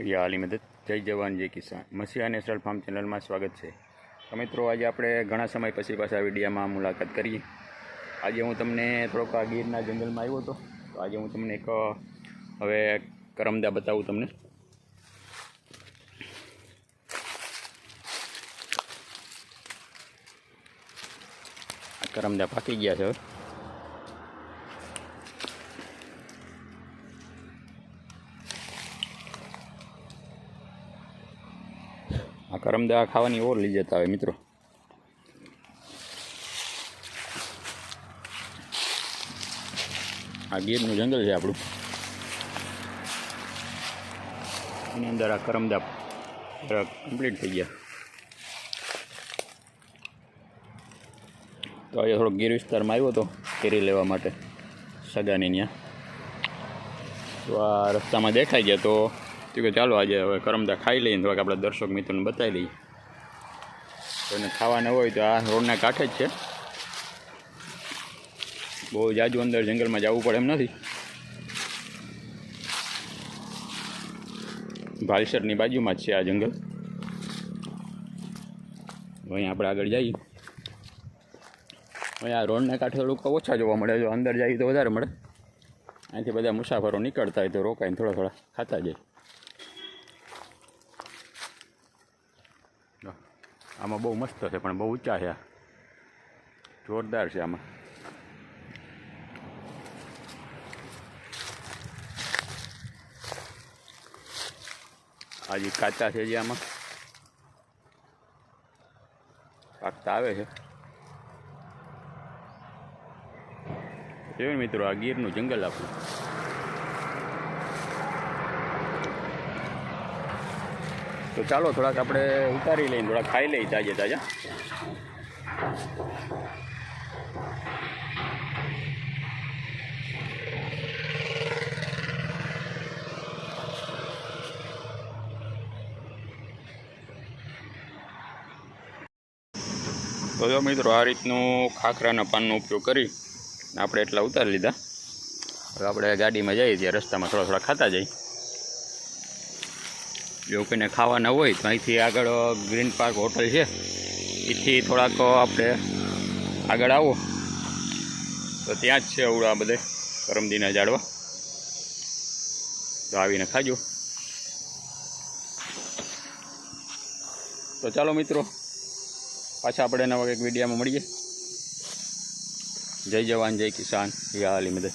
યા અલી મદદ. જય જવાન, જય કિસાન. મસીહા નેશનલ ફાર્મ ચેનલમાં સ્વાગત છે. મિત્રો, આજે આપણે ઘણા સમય પછી પાછા વિડીયામાં મુલાકાત કરીએ. આજે હું તમને થોડોક આ ગીરના જંગલમાં આવ્યો હતો. તો આજે હું તમને એક, હવે કરમદા બતાવું તમને. કરમદા પાકી ગયા છે હવે. આ દવા ખાવાની ઓર લઈ જતા હોય મિત્રો. આ ગીરનું જંગલ છે આપણું. એની અંદર આ કરમદા કમ્પ્લીટ થઈ ગયા. તો આજે થોડોક ગીર વિસ્તારમાં આવ્યો હતો કેરી લેવા માટે. સગાની ત્યાં તો આ રસ્તામાં દેખાઈ ગયા તો તો કે ચાલો આજે હવે કરમદા ખાઈ લઈએ થોડાક આપણા દર્શક મિત્રોને બતાવી લઈએ. એને ખાવાના હોય તો આ રોડના કાંઠે જ છે. બહુ જાજુ અંદર જંગલમાં જવું પડે એમ નથી. ભાલસરની બાજુમાં જ છે આ જંગલ. અહીં આપણે આગળ જઈએ. અહીં આ રોડના કાંઠે થોડુંક ઓછા જોવા મળે. જો અંદર જઈએ તો વધારે મળે. અહીંથી બધા મુસાફરો નીકળતા હોય તો રોકાઈને થોડા થોડા ખાતા જાય. આમાં બહુ મસ્ત છે, પણ બહુ ઊંચા છે જોરદાર છે આમાં. આ કાચા છે જે આમાં. પાકતા આવે છે. જોયું મિત્રો, આ ગીરનું જંગલ આપણું તો ચાલો થોડાક આપણે ઉતારી લઈને, થોડાક ખાઈ લઈએ તાજે તાજા તો મિત્રો, આ રીતનું ખાખરાના પાનનો ઉપયોગ કરી આપણે એટલા ઉતારી લીધા. હવે આપણે ગાડીમાં જઈએ, ત્યાં રસ્તામાં થોડા થોડા ખાતા જઈએ. જો કોઈને ખાવાના હોય તો અહીંથી આગળ ગ્રીન પાર્ક હોટલ છે. એથી થોડાક આપણે આગળ આવો. તો ત્યાં જ છે અવળા બધે, કરમદીના ઝાડવા. તો આવીને ખાજો. તો ચાલો મિત્રો, પાછા આપણે નવા એક વિડીયામાં મળીએ. જય જવાન, જય કિસાન. યા અલી મદદ.